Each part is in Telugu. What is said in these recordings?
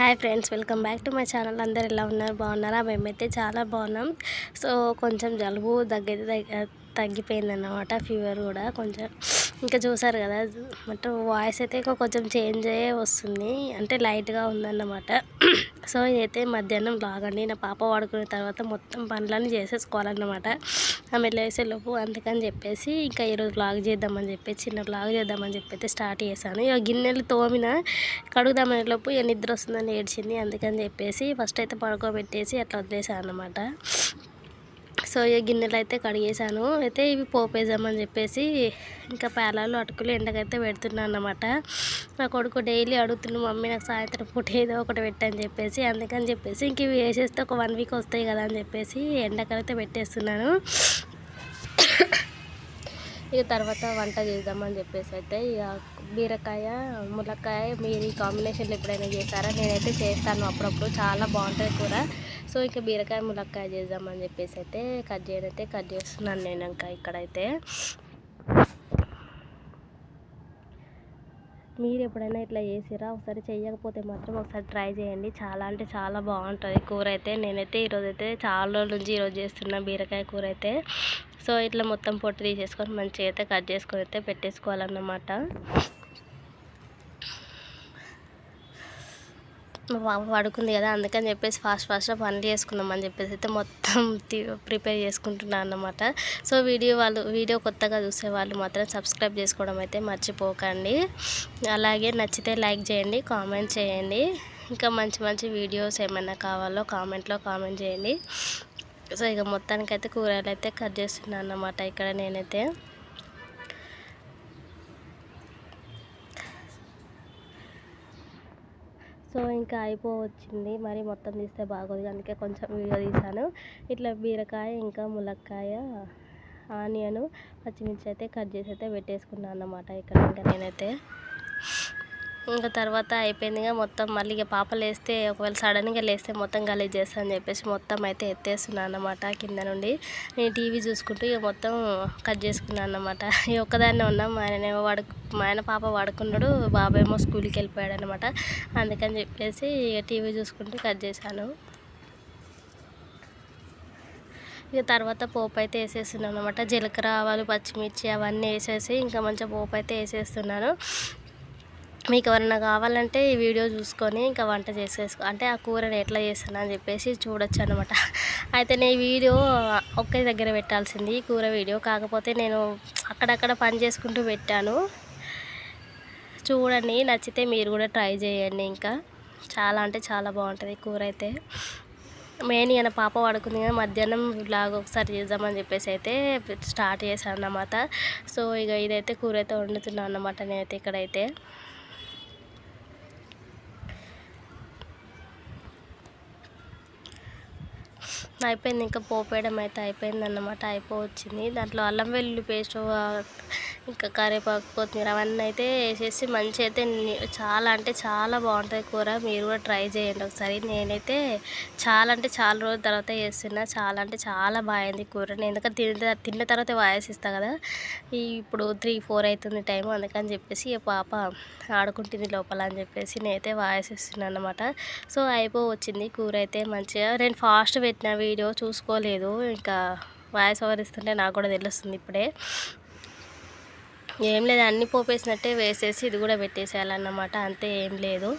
Hi friends welcome back to my channel. అందరు ఎలా ఉన్నారు? బాగున్నారా? మేమైతే చాలా బాగున్నాం. సో కొంచెం జలుబు దగ్గర తగ్గిపోయింది అన్నమాట ఫీవర్ కూడా కొంచెం. ఇంకా చూసారు కదా మొత్తం వాయిస్ అయితే ఇంకా కొంచెం చేంజ్ అయ్యే వస్తుంది. అంటే లైట్గా ఉందన్నమాట. సో ఇదైతే మధ్యాహ్నం లాగండి నా పాప వాడుకున్న తర్వాత మొత్తం పనులన్నీ చేసేసుకోవాలన్నమాట. ఆమె లేసేలోపు అందుకని చెప్పేసి ఇంకా ఈరోజు లాగ్ చేద్దామని చెప్పి చిన్న బ్లాగ్ చేద్దామని చెప్పి స్టార్ట్ చేశాను. ఇక గిన్నెలు తోమిన కడుగుదామనే లోపు ఇక నిద్ర వస్తుందని ఏడ్చింది. అందుకని చెప్పేసి ఫస్ట్ అయితే పడుకోబెట్టేసి అట్లా వదిలేసాను అనమాట సో ఈ గిన్నెలు అయితే కడిగేసాను అయితే ఇవి పోపేసామని చెప్పేసి ఇంకా పేలాలు అటుకులు ఎండకైతే పెడుతున్నాను అన్నమాట. నా కొడుకు డైలీ అడుగుతున్నాను మమ్మీ నాకు సాయంత్రం పూట ఏదో ఒకటి పెట్టని చెప్పేసి. అందుకని చెప్పేసి ఇంక ఇవి వేసేస్తే ఒక వన్ వీక్ వస్తాయి కదా అని చెప్పేసి ఎండకైతే పెట్టేస్తున్నాను. ఇక తర్వాత వంట చేద్దామని చెప్పేసి అయితే ఇక బీరకాయ ములక్కాయ మీరు ఈ కాంబినేషన్లో ఎప్పుడైనా చేస్తారా నేనైతే చేస్తాను అప్పుడప్పుడు. చాలా బాగుంటుంది కూర. సో ఇంకా బీరకాయ ములక్కాయ చేద్దామని చెప్పేసి అయితే కట్ చేయడం కట్ చేస్తున్నాను నేను ఇంకా ఇక్కడైతే. మీరు ఎప్పుడైనా ఇట్లా చేసిరా? ఒకసారి చేయకపోతే మాత్రం ఒకసారి ట్రై చేయండి. చాలా అంటే చాలా బాగుంటుంది కూర అయితే. నేనైతే ఈరోజు అయితే చాలా రోజుల నుంచి ఈరోజు చేస్తున్నా బీరకాయ కూర అయితే. సో ఇట్లా మొత్తం పొట్టు తీసేసుకొని మంచిగా అయితే కట్ చేసుకొని అయితే పెట్టేసుకోవాలన్నమాట. పాప పడుకుంది కదా అందుకని చెప్పేసి ఫాస్ట్ ఫాస్ట్గా పనులు చేసుకుందామని చెప్పేసి అయితే మొత్తం ప్రిపేర్ చేసుకుంటున్నాను అన్నమాట. సో వీడియో వాళ్ళు వీడియో కొత్తగా చూసే వాళ్ళు మాత్రం సబ్స్క్రైబ్ చేసుకోవడం అయితే మర్చిపోకండి. అలాగే నచ్చితే లైక్ చేయండి కామెంట్ చేయండి. ఇంకా మంచి మంచి వీడియోస్ ఏమైనా కావాలో కామెంట్లో కామెంట్ చేయండి. సో ఇక మొత్తానికైతే కూరగాయలు అయితే కట్ చేస్తున్నాను అన్నమాట ఇక్కడ నేనైతే. సో ఇంకా అయిపోవచ్చింది. మరి మొత్తం తీస్తే బాగోదు. అందుకే కొంచెం వీడియో తీశాను. ఇట్లా బీరకాయ ఇంకా ములక్కాయ ఆనియను పచ్చిమిర్చి అయితే కట్ చేసి అయితే పెట్టేసుకున్నాను అన్నమాట. ఇక్కడ ఇంకా నేనైతే ఇంకా తర్వాత అయిపోయింది. మొత్తం మళ్ళీ ఇక పాప లేస్తే ఒకవేళ సడన్గా లేస్తే మొత్తం గలీజ్ చేస్తా అని చెప్పేసి మొత్తం అయితే ఎత్తేస్తున్నాను అన్నమాట కింద నుండి. నేను టీవీ చూసుకుంటూ ఇక మొత్తం కట్ చేసుకున్నాను అన్నమాట. ఈ ఒక్కదాన్నే ఉన్నాం. ఆయన ఆయనేమో వాడు మా ఆయన పాప వాడుకున్నాడు. బాబేమో స్కూల్కి వెళ్ళిపోయాడు అనమాట అందుకని చెప్పేసి ఇక టీవీ చూసుకుంటూ కట్ చేశాను. ఇక తర్వాత పోపు అయితే వేసేస్తున్నాను అనమాట జీలకర్ర ఆవాలు పచ్చిమిర్చి అవన్నీ వేసేసి ఇంకా మంచిగా పోపు అయితే వేసేస్తున్నాను. మీకు ఎవరైనా కావాలంటే ఈ వీడియో చూసుకొని ఇంకా వంట చేసేసుకో అంటే ఆ కూరని ఎట్లా చేస్తాను అని చెప్పేసి చూడొచ్చు అనమాట అయితే నేను వీడియో ఒకే దగ్గర పెట్టాల్సింది కూర వీడియో. కాకపోతే నేను అక్కడక్కడ పని చేసుకుంటూ పెట్టాను. చూడండి నచ్చితే మీరు కూడా ట్రై చేయండి ఇంకా. చాలా అంటే చాలా బాగుంటుంది కూర అయితే. మెయిన్ ఈయన పాప పడుకుంది కదా మధ్యాహ్నం ఇలాగ ఒకసారి చేద్దామని చెప్పేసి అయితే స్టార్ట్ చేశాను అన్నమాట. సో ఇక ఇదైతే కూర అయితే వండుతున్నాను అన్నమాట నేనైతే ఇక్కడైతే. అయిపోయింది. ఇంకా పోపేయడం అయితే అయిపోయింది అన్నమాట అయిపోవచ్చింది. దాంట్లో అల్లం వెల్లుల్లి పేస్ట్ ఇంకా కరివేపాకు కొత్తిమీర అవన్నీ అయితే వేసేసి మంచి అయితే చాలా అంటే చాలా బాగుంటుంది కూర. మీరు కూడా ట్రై చేయండి ఒకసారి. నేనైతే చాలా అంటే చాలా రోజుల తర్వాత చేస్తున్నా. చాలా అంటే చాలా బాగుంది కూర. నేను ఎందుకంటే తిన్న తిన్న తర్వాత వాయిస్ ఇస్తాను కదా. ఈ ఇప్పుడు త్రీ ఫోర్ అవుతుంది టైం అందుకని చెప్పేసి పాప ఆడుకుంటుంది లోపల అని చెప్పేసి నేనైతే వాయిస్ ఇస్తున్నాను అనమాట సో అయిపో వచ్చింది కూర అయితే మంచిగా. నేను ఫాస్ట్ పెట్టిన వీడియో చూసుకోలేదు. ఇంకా వాయిస్ ఓవర్ ఇస్తుంటే నాకు కూడా తెలుస్తుంది ఇప్పుడే. ఏం లేదు అన్ని పోపేసినట్టే వేసేసి ఇది కూడా పెట్టేసేయాలన్నమాట అంతే ఏం లేదు.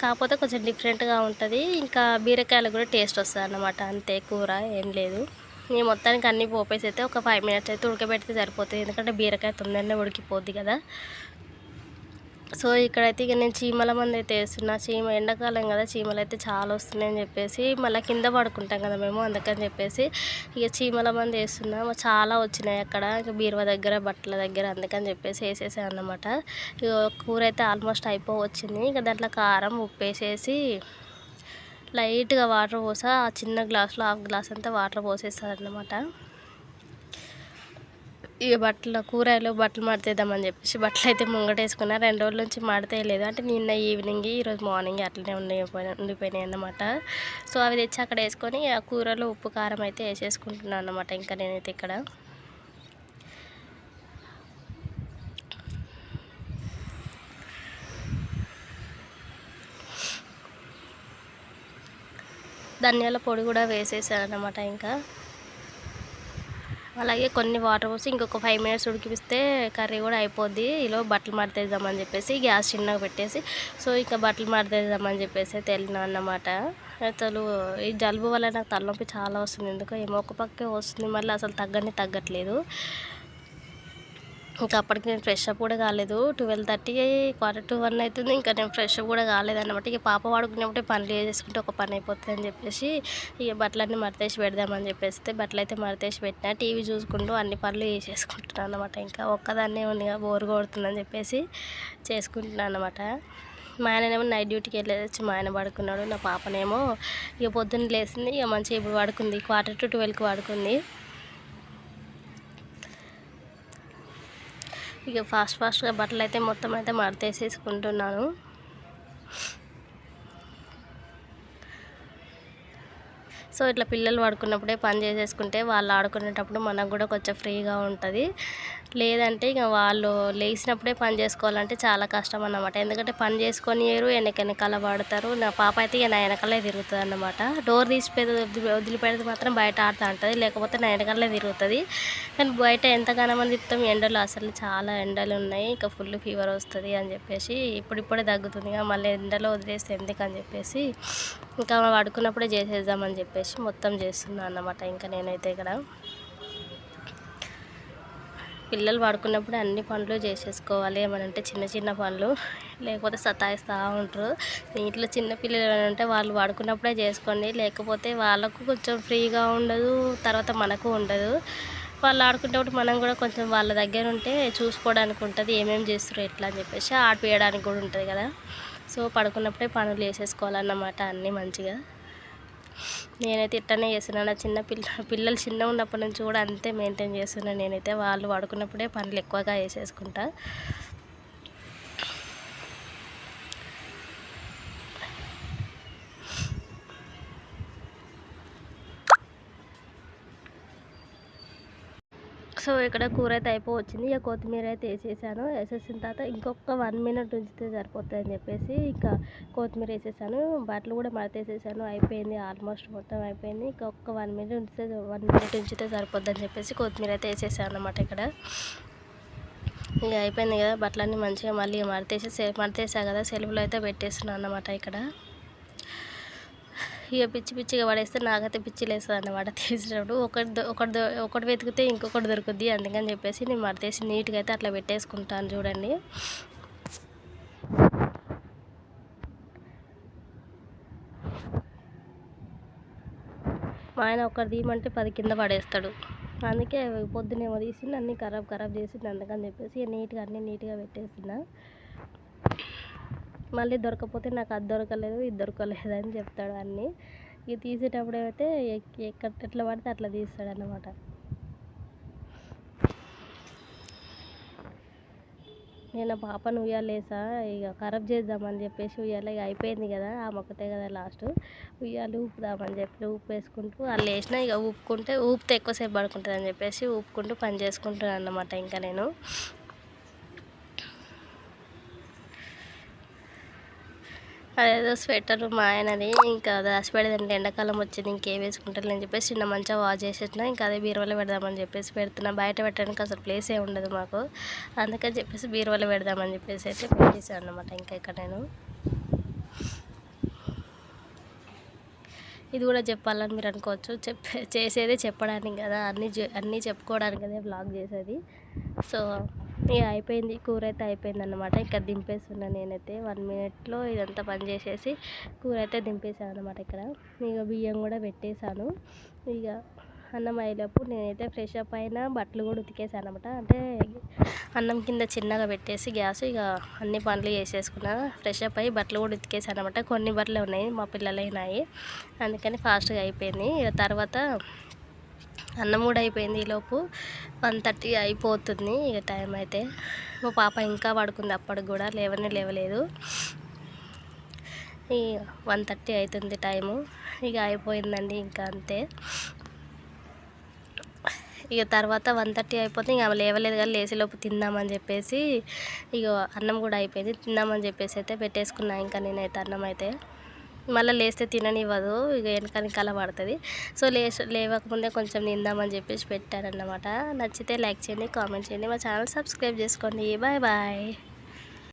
కాకపోతే కొంచెం డిఫరెంట్గా ఉంటుంది ఇంకా బీరకాయలు కూడా టేస్ట్ వస్తుంది అన్నమాట అంతే కూర ఏం లేదు. నేను మొత్తానికి అన్ని పోపేసి అయితే ఒక ఫైవ్ మినిట్స్ అయితే ఉడకబెడితే సరిపోతుంది ఎందుకంటే బీరకాయ తొందరనే ఉడికిపోద్ది కదా. సో ఇక్కడైతే ఇక నేను చీమల మంది అయితే వేస్తున్నా. చీమ ఎండాకాలం కదా చీమలు అయితే చాలా వస్తున్నాయని చెప్పేసి మళ్ళీ కింద పడుకుంటాం కదా మేము అందుకని చెప్పేసి ఇక చీమల మంది వేస్తున్నా. చాలా వచ్చినాయి అక్కడ ఇక బీరువా దగ్గర బట్టల దగ్గర అందుకని చెప్పేసి వేసేసాను అనమాట ఇక కూర అయితే ఆల్మోస్ట్ అయిపోవచ్చింది. ఇక దాంట్లో కారం ఉప్పు వేసేసి లైట్గా వాటర్ పోసా. ఆ చిన్న గ్లాస్లో హాఫ్ గ్లాస్ అంతా వాటర్ పోసేస్తుంది ఈ బట్టలు కూరలు బట్టలు మడతేద్దామని చెప్పేసి బట్టలు అయితే ముంగటేసుకున్నా. రెండు రోజుల నుంచి మడతేయలేదు. అంటే నిన్న ఈవినింగ్ ఈరోజు మార్నింగ్ అట్లనే ఉండి ఉండిపోయినాయి అన్నమాట. సో అవి తెచ్చి అక్కడ వేసుకొని ఆ కూరలో ఉప్పు కారం అయితే వేసేసుకుంటున్నాను అనమాట ఇంకా నేనైతే ఇక్కడ. ధనియాల పొడి కూడా వేసేసాను అనమాట ఇంకా. అలాగే కొన్ని వాటర్ పోసి ఇంకొక ఫైవ్ మినిట్స్ ఉడికిపిస్తే కర్రీ కూడా అయిపోద్ది. ఇలా బట్టలు మాడతేద్దామని చెప్పేసి గ్యాస్ చిన్నగా పెట్టేసి సో ఇంకా బట్టలు మాడతేద్దామని చెప్పేసి తెలినా అన్నమాట అసలు ఈ జలుబు వల్ల నాకు తలనొప్పి చాలా వస్తుంది. ఎందుకో ఏమో ఒక పక్కే వస్తుంది. మళ్ళీ అసలు తగ్గని తగ్గట్లేదు. ఇంకా అప్పటికి నేను ఫ్రెష్ అప్ కూడా కాలేదు. Twelve thirty quarter to one అవుతుంది. ఇంకా నేను ఫ్రెష్ అప్ కూడా కాలేదన్నమాట. ఇక పాప వాడుకునేప్పుడే పనులు చేసుకుంటే ఒక పని అయిపోతుంది అని చెప్పేసి ఇక బట్టలన్నీ మరతేసి పెడదామని చెప్పేసి బట్టలు అయితే మరతేసి పెట్టిన టీవీ చూసుకుంటూ అన్ని పనులు చేసేసుకుంటున్నాను అనమాట ఇంకా ఒక్కదాన్నే ఉంది బోర్ కొడుతుందని చెప్పేసి చేసుకుంటున్నాను అనమాట మా ఆయననేమో నైట్ డ్యూటీకి వెళ్ళేసి మా ఆయన పడుకున్నాడు. నా పాపనేమో ఇక పొద్దున్న లేచింది. ఇక మంచిగా ఇప్పుడు పడుకుంది. క్వార్టర్ టు ట్వెల్వ్కి పడుకుంది. ఇక ఫాస్ట్ ఫాస్ట్గా బట్టలు అయితే మొత్తం అయితే మడతేసేసుకుంటున్నాను. సో ఇట్లా పిల్లలు పడుకున్నప్పుడే పని చేసేసుకుంటే వాళ్ళు ఆడుకునేటప్పుడు మనకు కూడా కొంచెం ఫ్రీగా ఉంటుంది. లేదంటే ఇక వాళ్ళు లేచినప్పుడే పని చేసుకోవాలంటే చాలా కష్టం అన్నమాట. ఎందుకంటే పని చేసుకొని ఏరు వెనక వెనకాల పడతారు. నా పాప అయితే ఇక నా వెనకాలే తిరుగుతుంది అన్నమాట. డోర్ తీసి వదిలిపెడితే మాత్రం బయట ఆడుతూ ఉంటుంది. లేకపోతే నా వెనకాలే తిరుగుతుంది. కానీ బయట ఎంతగానో మంది చెప్తాం ఎండలు అసలు చాలా ఎండలు ఉన్నాయి. ఇంకా ఫుల్ ఫీవర్ వస్తుంది అని చెప్పేసి ఇప్పుడిప్పుడే తగ్గుతుంది. మళ్ళీ ఎండలో వదిలేస్తే ఎందుకని చెప్పేసి ఇంకా పడుకున్నప్పుడే చేసేద్దామని చెప్పేసి మొత్తం చేస్తున్నాను అన్నమాట. ఇంకా నేనైతే ఇక్కడ పిల్లలు పడుకున్నప్పుడు అన్ని పనులు చేసేసుకోవాలి. ఏమనంటే చిన్న చిన్న పనులు లేకపోతే సతాయిస్తూ ఉంటారు. ఇంట్లో చిన్న పిల్లలు ఏమంటే వాళ్ళు పడుకున్నప్పుడే చేసుకోండి. లేకపోతే వాళ్ళకు కొంచెం ఫ్రీగా ఉండదు తర్వాత మనకు ఉండదు. వాళ్ళు ఆడుకునేటప్పుడు మనం కూడా కొంచెం వాళ్ళ దగ్గర ఉంటే చూసుకోవడానికి ఉంటుంది. ఏమేమి చేస్తారు ఎట్లా అని చెప్పేసి ఆడిపియడానికి కూడా ఉంటుంది కదా. సో పడుకున్నప్పుడే పనులు వేసేసుకోవాలన్నమాట అన్నీ మంచిగా. నేనైతే ఇట్టనే చేస్తున్నాను నా చిన్న పిల్ల పిల్లలు చిన్న ఉన్నప్పటి నుంచి కూడా అంతే మెయింటైన్ చేస్తున్నాను నేనైతే. వాళ్ళు పడుకున్నప్పుడే పనులు ఎక్కువగా వేసేసుకుంటా సో ఇక్కడ కూర అయితే అయిపోవచ్చింది. ఇక కొత్తిమీర అయితే వేసేసాను. వేసేసిన తర్వాత ఇంకొక వన్ మినిట్ ఉంచితే సరిపోతుంది అని చెప్పేసి ఇంకా కొత్తిమీర వేసేసాను. బట్టలు కూడా మడతేసేసాను. అయిపోయింది. ఆల్మోస్ట్ మొత్తం అయిపోయింది. ఇంకా ఒక్క వన్ మినిట్ ఉంచితే వన్ మినిట్ ఉంచితే సరిపోద్ది అని చెప్పేసి కొత్తిమీర అయితే వేసేసాను అనమాట ఇక్కడ. ఇక అయిపోయింది కదా. బట్టలన్నీ మంచిగా మళ్ళీ మడతేసి మడతేసా కదా? సెలవులో అయితే పెట్టేస్తున్నాను అనమాట ఇక్కడ. ఇక పిచ్చి పిచ్చిగా పడేస్తే నాకైతే పిచ్చి లేస్తుంది అన్నమాట తీసినప్పుడు ఒకటి ఒకటి ఒకటి వెతికితే ఇంకొకటి దొరుకుద్ది అందుకని చెప్పేసి నేను మడతేసి నీట్గా అయితే అట్లా పెట్టేసుకుంటాను చూడండి. మా ఆయన ఒకటి తీయమంటే పది కింద పడేస్తాడు. అందుకే పొద్దునేమో తీసింది అన్నీ ఖరాబ్ ఖరాబ్ చేసింది అందుకని చెప్పేసి నీట్గా అన్నీ నీట్గా పెట్టేస్తున్నా. మళ్ళీ దొరకపోతే నాకు అది దొరకలేదు ఇది దొరకలేదు అని చెప్తాడు అన్నీ. ఇక తీసేటప్పుడు అయితే ఎక్కడ ఎట్లా పడితే అట్లా తీస్తాడు అన్నమాట నేను పాపను ఉయ్యాలేసా ఇక ఖరాబ్ చేద్దామని చెప్పేసి ఉయ్యాలి ఇక అయిపోయింది కదా ఆ మొక్కతే కదా లాస్ట్ ఉయ్యాలి ఊపుదామని చెప్పి ఉప్పు వేసుకుంటూ వాళ్ళు వేసినా ఇక ఊపుకుంటే ఊపితే ఎక్కువసేపు పడుకుంటుంది అని చెప్పేసి ఊపుకుంటూ పని చేసుకుంటున్నాను అన్నమాట ఇంకా నేను. అదేదో స్వెటర్ మా ఆయనది ఇంకా అది రాసిపెడదండి ఎండాకాలం వచ్చింది ఇంకేం వేసుకుంటారు అని చెప్పేసి చిన్న మంచిగా వాష్ చేసేసిన ఇంకా అదే బీరువాలో పెడదామని చెప్పేసి పెడుతున్నా. బయట పెట్టడానికి అసలు ప్లేస్ ఏ ఉండదు మాకు. అందుకని చెప్పేసి బీరువాలో పెడదామని చెప్పేసి అయితే పెట్టేసాను అనమాట ఇంకా ఇక్కడ నేను. ఇది కూడా చెప్పాలని మీరు అనుకోవచ్చు. చెప్పే చేసేదే చెప్పడానికి కదా అన్నీ అన్నీ చెప్పుకోవడానికి అదే బ్లాగ్ చేసేది. సో ఇక అయిపోయింది కూర అయితే అయిపోయింది అనమాట ఇక్కడ దింపేస్తున్నా నేనైతే. వన్ మినిట్లో ఇదంతా పని చేసేసి కూర అయితే దింపేసాను అనమాట ఇక్కడ. ఇక బియ్యం కూడా పెట్టేశాను. ఇక అన్నం అయ్యేటప్పుడు నేనైతే ఫ్రెష్ అప్ అయినా బట్టలు కూడా ఉతికేసాను అనమాట అంటే అన్నం కింద చిన్నగా పెట్టేసి గ్యాస్ ఇక అన్ని పనులు చేసేసుకున్నా. ఫ్రెష్ అప్ అయ్యి బట్టలు కూడా ఉతికేసాను అనమాట కొన్ని బట్టలు ఉన్నాయి మా పిల్లలైనాయి అందుకని ఫాస్ట్గా అయిపోయింది. ఇక తర్వాత అన్నం కూడా అయిపోయింది ఈలోపు వన్ థర్టీ అయిపోతుంది ఇక టైం అయితే. మా పాప ఇంకా పడుకుంది అప్పటికి కూడా లేవనే లేవలేదు. ఈ వన్ థర్టీ అవుతుంది టైము. ఇక అయిపోయిందండి ఇంకా అంతే. ఇక తర్వాత వన్ థర్టీ అయిపోతే ఇక లేవలేదు కానీ లేచేలోపు తిందామని చెప్పేసి ఇక అన్నం కూడా అయిపోయింది. తిందామని చెప్పేసి అయితే పెట్టేసుకున్నా ఇంకా నేనైతే అన్నం అయితే. మళ్ళీ లేస్తే తిననివ్వదు ఇక వెనక అలా పడుతుంది. సో లే లేవకముందే కొంచెం నిందామని చెప్పేసి పెట్టారన్నమాట. నచ్చితే లైక్ చేయండి కామెంట్ చేయండి. మా ఛానల్ సబ్స్క్రైబ్ చేసుకోండి. Bye bye.